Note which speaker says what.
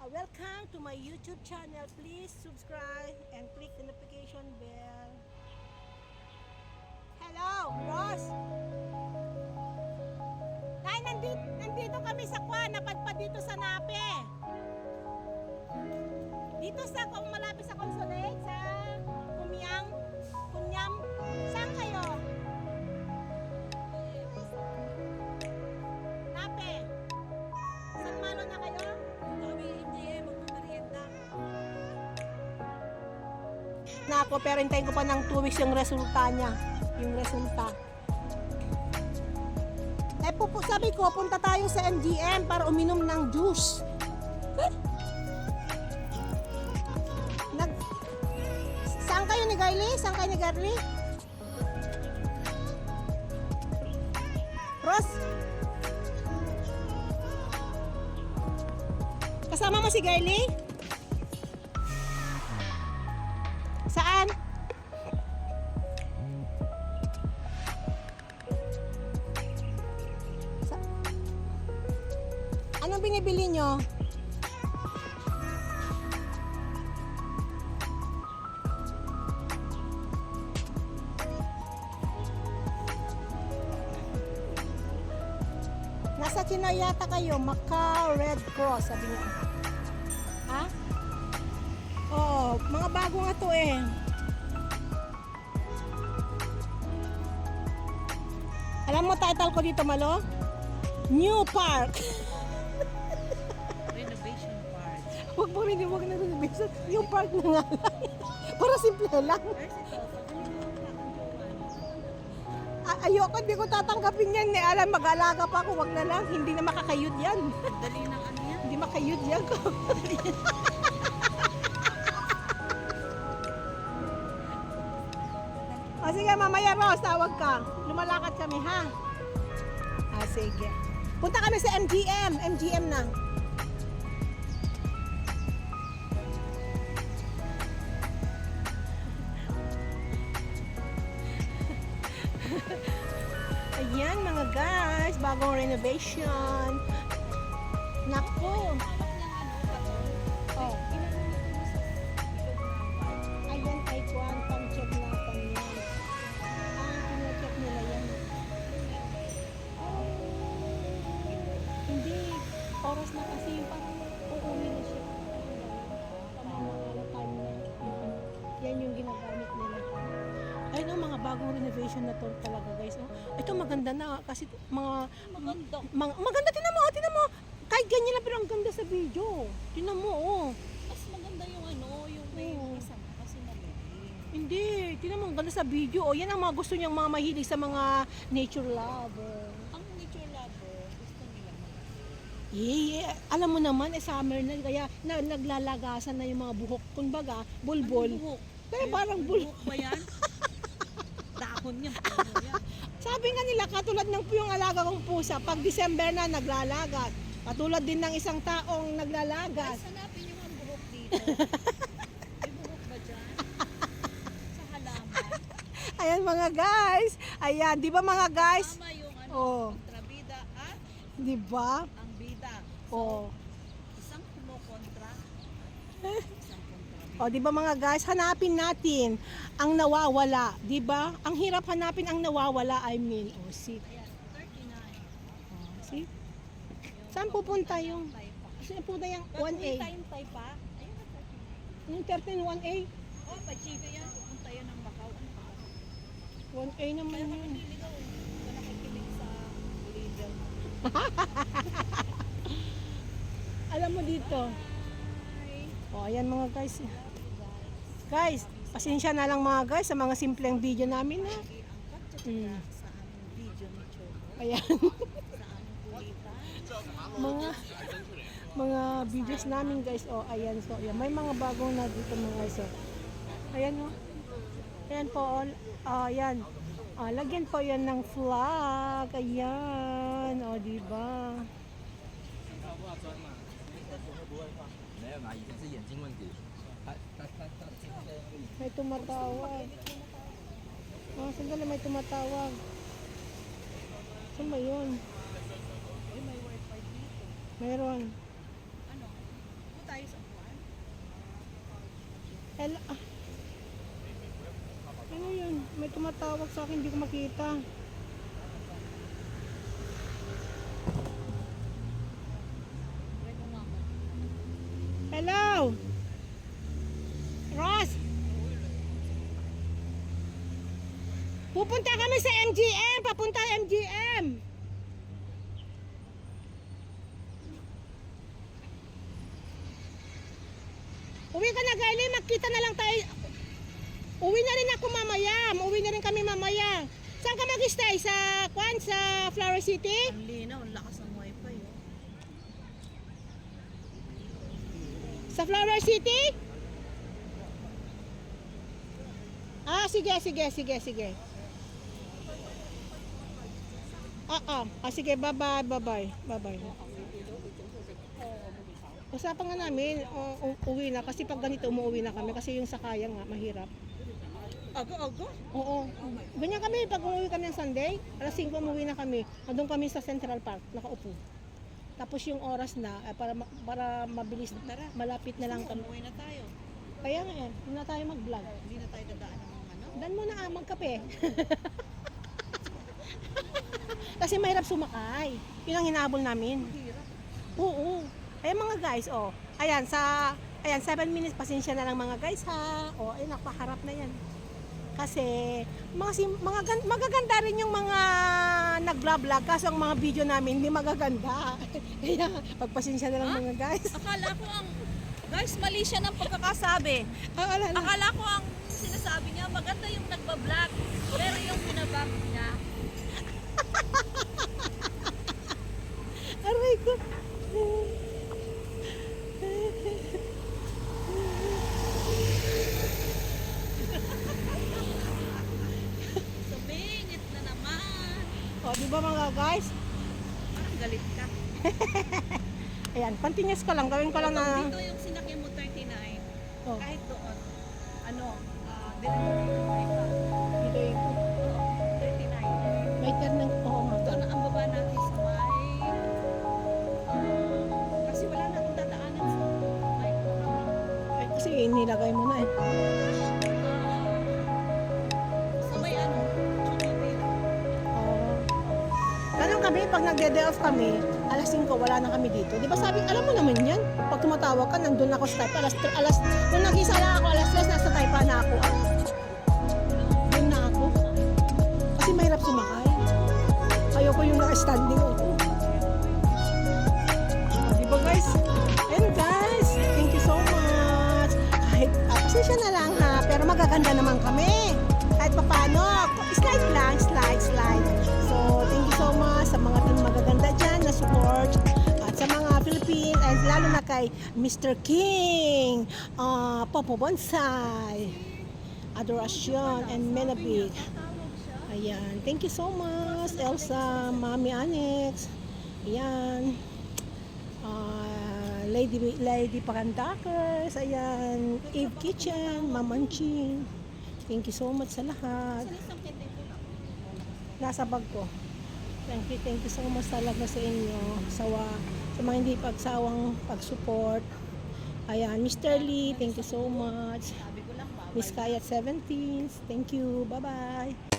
Speaker 1: Uh, welcome to my YouTube channel. Please subscribe and click the notification bell. Hello, Ross! Nay, nandito, nandito
Speaker 2: kami sa kwa. Napad
Speaker 1: Na ako, pero hintayin ko pa ng 2 weeks yung resulta niya. Yung resulta. Eh, pupu, sabi ko, punta tayo sa MGM para uminom ng juice. Eh? Nag... Saan kayo ni Garly? Saan kayo ni Garly? Ross? Kasama mo si Garly? Anong binibili nyo? Nasa China yata kayo, Macau Red Cross, sabi niya. Ha? Oo, mga bago nga to eh. Alam mo title ko dito, Malo? New Park. Huwag mo rin, huwag na renovation. New Park na nga lang. Para simple lang. Ayoko, hindi ko tatanggapin yan. Eh. Alam, mag-alaga pa ako. Huwag na lang. Hindi na makakayod yan.
Speaker 2: Dali ng ano yan.
Speaker 1: Hindi makayod yan o sige, mamaya Rose, tawag ka. Lumalakad kami, ha? Ah, sige. Punta kami sa MGM. MGM na. Bagong renovation. Naku. Ayun ang mga bagong renovation na to talaga guys. Oh. Ito maganda na kasi mga
Speaker 2: Maganda.
Speaker 1: mga, maganda tinan mo, oh, tinan mo. Kahit ganyan lang pero ang ganda sa video. Tinan mo, oh.
Speaker 2: Mas maganda yung ano, yung may
Speaker 1: Oo.
Speaker 2: kasama kasi mabuting.
Speaker 1: Hindi, tinan mo, ang ganda sa video. Oh, yan ang mga gusto niyang mga mahilig sa mga nature lover.
Speaker 2: Ang nature lover, gusto nila mag
Speaker 1: Eh, alam mo naman, eh, summer na, kaya na, naglalagasan na yung mga buhok. Kumbaga, bulbol.
Speaker 2: Anong buhok?
Speaker 1: Kaya
Speaker 2: Eh,
Speaker 1: parang bul-
Speaker 2: buhok ba yan? Puno yan.
Speaker 1: Sabi nga nila, katulad ng yung alaga kong pusa, pag December na, naglalagas. Katulad din ng isang taong naglalagas.
Speaker 2: hanapin yung ang buhok dito. May buhok ba dyan? Sa halaman.
Speaker 1: Ayan mga guys. Ayan, di ba mga guys?
Speaker 2: Tama yung ano,
Speaker 1: Oo.
Speaker 2: kontrabida at
Speaker 1: Di ba?
Speaker 2: ang bida.
Speaker 1: Oh.
Speaker 2: Isang kumukontra at isang kontrabida.
Speaker 1: O, di ba mga guys, hanapin natin ang nawawala, di ba? Ang hirap hanapin ang nawawala, I mean, o, see,
Speaker 2: Ayan, 39.
Speaker 1: o, see? Saan pupunta yung, saan pupunta yung 1A?
Speaker 2: Time tayo pa. Ayun na, 39.
Speaker 1: Yung 13 1A?
Speaker 2: Oh, pag-chico yan. Pupunta yan ng Macau. Ano pa?
Speaker 1: 1A naman
Speaker 2: Kaya kami
Speaker 1: yun.
Speaker 2: niligaw. Hindi ka nakikinig sa leader.
Speaker 1: Alam mo dito.
Speaker 2: Hi.
Speaker 1: O, ayan mga guys. Guys, pasensya na lang mga guys sa mga simpleng video namin ha.
Speaker 2: I-angkat
Speaker 1: Mm.
Speaker 2: sa aming video ni Choco.
Speaker 1: Ayan,
Speaker 2: Sa aming kulitan.
Speaker 1: mga mga videos namin guys. O, ayan. So, ayan. May mga bagong na dito mga guys. O. Ayan o. Ayan po. O, ah, ayan. Ah, lagyan po yan ng flag. Ayan. O, diba?
Speaker 3: 没有嘛，以前是眼睛问题。
Speaker 1: may tumatawag. Ah, sandali may tumatawag. Saan ba yun?
Speaker 2: May wifi dito.
Speaker 1: Mayroon.
Speaker 2: Ano? Kung tayo sa buwan?
Speaker 1: Hello. Ah. Ano yun? May tumatawag sa akin, hindi ko makita. Hello! Hello! Pupunta kami sa MGM. Papunta MGM. Uwi ka na, Gaili. Magkita na lang tayo. Uwi na rin ako mamaya. Uwi na rin kami mamaya. Saan ka mag-stay? Sa, Kwan? Sa Flower City?
Speaker 2: Ang linaw, ang lakas ng wifi. Oh.
Speaker 1: Sa Flower City? Ah, sige, sige, sige, sige. Ah, ah. Ah, sige, bye-bye, bye-bye, bye-bye. Usapan nga namin, u- u- uwi na. Kasi pag ganito, umuwi na kami. Kasi yung sakaya nga, mahirap.
Speaker 2: Ago-ago?
Speaker 1: Oo. Ganyan kami, pag umuwi kami ng Sunday, alas 5 umuwi na kami. Nandun kami sa Central Park, nakaupo. Tapos yung oras na, eh, para, para mabilis,
Speaker 2: Tara.
Speaker 1: malapit na lang kami.
Speaker 2: Umuwi na tayo.
Speaker 1: Kaya nga eh, hindi na tayo mag-vlog.
Speaker 2: Hindi na tayo dadaan ng ano.
Speaker 1: Dan mo na ah, magkape. Kasi mahirap sumakay. Yun ang hinabol namin.
Speaker 2: Hirap.
Speaker 1: Oo. Ayan mga guys, oh. Ayan, sa, ayan, 7 minutes, pasensya na lang mga guys ha. Oh, ayun, napaharap na yan. Kasi, mga, sim- mga gan- magaganda rin yung mga nag-vlog, kaso ang mga video namin hindi magaganda. Kaya, pagpasensya na lang mga guys.
Speaker 2: Akala ko ang... Guys, mali siya ng pagkakasabi.
Speaker 1: Ah, ala, ala.
Speaker 2: Akala ko ang sinasabi niya, maganda yung nagbablog. Pero yung binabak niya,
Speaker 1: Aray ko.
Speaker 2: sumingit na naman.
Speaker 1: O, di ba mga guys?
Speaker 2: Parang galit ka.
Speaker 1: Ayan, continuous ko lang. Gawin ko lang na...
Speaker 2: Dito yung sinakyan mo 39.
Speaker 1: Oh,
Speaker 2: Kahit doon, ano, ah,
Speaker 1: kami, pag nagde-day off kami, alas 5, wala na kami dito. Di ba sabi, alam mo naman yan, pag tumatawag ka, nandun ako sa type, alas, alas, nung nag-isa lang ako, alas 3, nasa type na ako. Ah, na ako. Kasi mahirap sumakay. Ayoko yung naka-standing ako. Di ba guys? And guys, thank you so much. Kahit, ah, pasensya na lang ha, pero magaganda naman kami. Kahit pa kay Mr. King, uh, Popo Bonsai, Adoration, and Menabig. Ayan. Thank you so much, Elsa, Mami Annex. Ayan. Ah, Lady Lady Parandakers. Ayan. Eve Kitchen, Mamanching. Thank you so much sa lahat. Nasa bag ko. Thank you, thank you so much talaga sa inyo. Sa, wa- sa mga hindi pagsawang pag-support. Ayan, Mr. Lee, thank you so much. Miss Kayat 17, thank you. Bye-bye.